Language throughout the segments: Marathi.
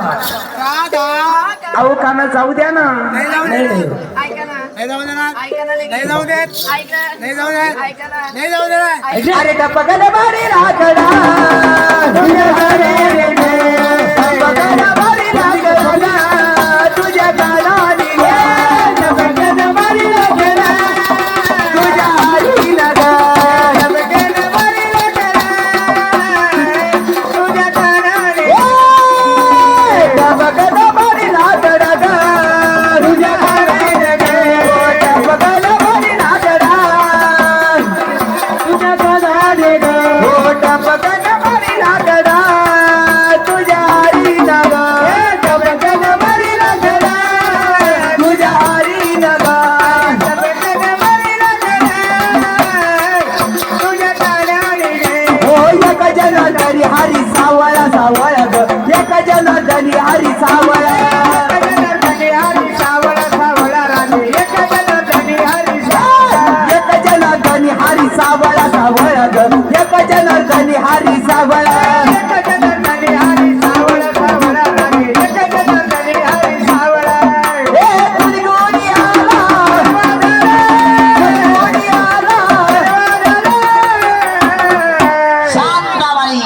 नका अहो काना जाऊ द्या ना. नाही नाही अरे टपकन बारे राखडा सावळा सावळा ग. एका जनार्दनी हरी सावळा हरी सावळा सावळा ग. एका जनार्दनी हरी सावळा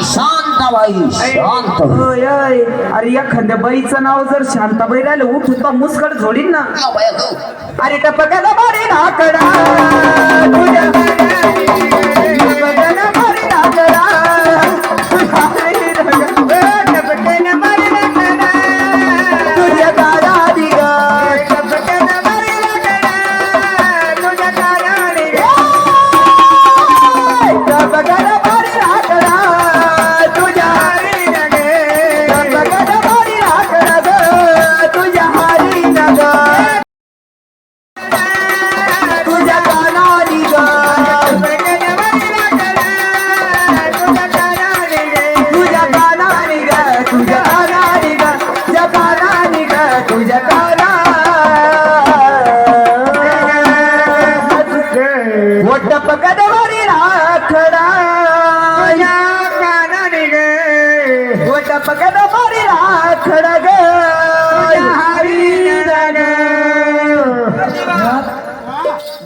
Sean शांताबाई आहे. हो. अरे एखाद्या बाईचं नाव जर शांताबाई राहिलं उठता मुस्कड झोडीन ना. अरे बाया, हो. अरे टपकाला बारी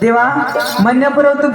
देवा म्हणण्यापूर्वी पुरवतो